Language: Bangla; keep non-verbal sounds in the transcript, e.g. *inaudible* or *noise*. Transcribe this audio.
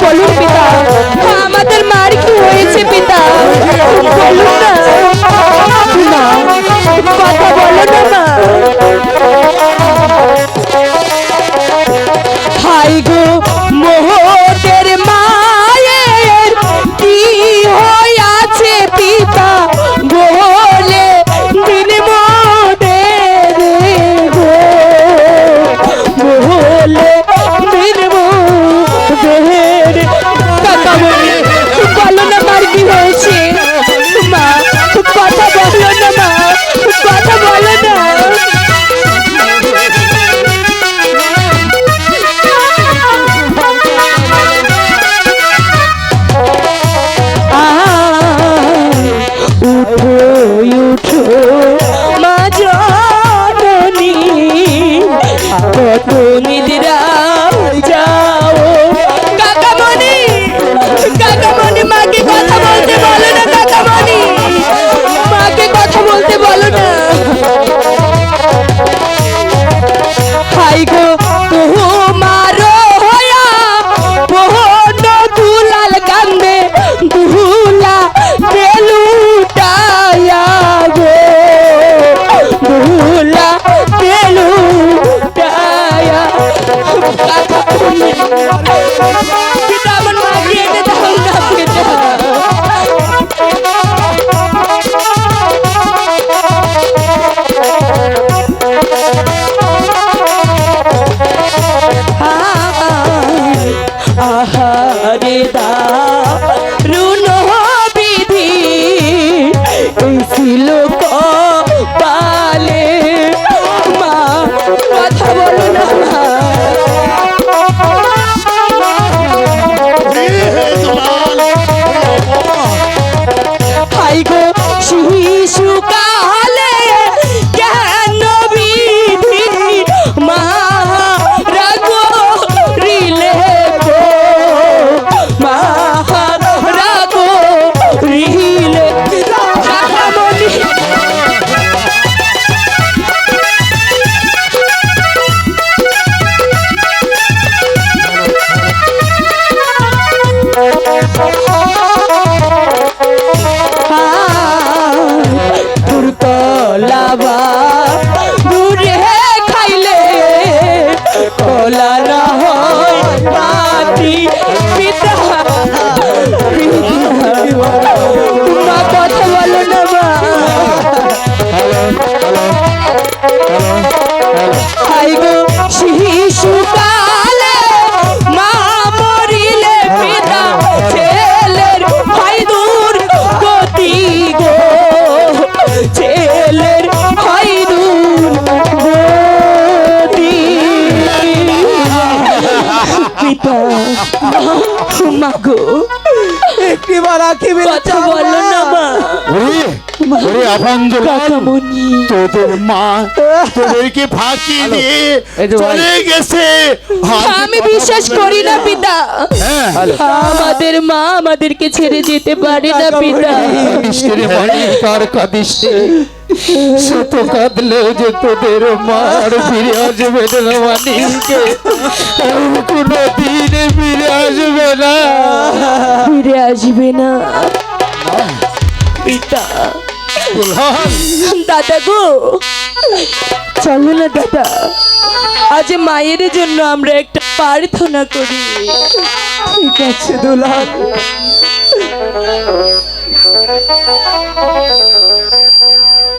বলুন পিতা আমাদের মার কি হয়েছে পিতা? দারুণ বিধি এই ছিল পিতা মা গো একটিবার আঁকি মেলে কথা বলো না মা। ওরে ওরে আভাঙ্গন কাকামণি তোদের মা *laughs* তোদেরকে ফাঁকি দিয়ে চলে গেছে। আমি বিশ্বাস করি না পিতা। হ্যাঁ। আমাদের মা আমাদেরকে ছেড়ে যেতে পারে না পিতা। মিষ্টির মনে কার কাঁদিস শত কাঁদলেও যে তোদের মার ফিরে আসবে না মানিকে। কোনো দিন আসবে না। পিতা। দাদা গো। চলো না দাদা। আজ মায়ের জন্য আমরা একটা প্রার্থনা করি। ঠিক আছে দুলাল।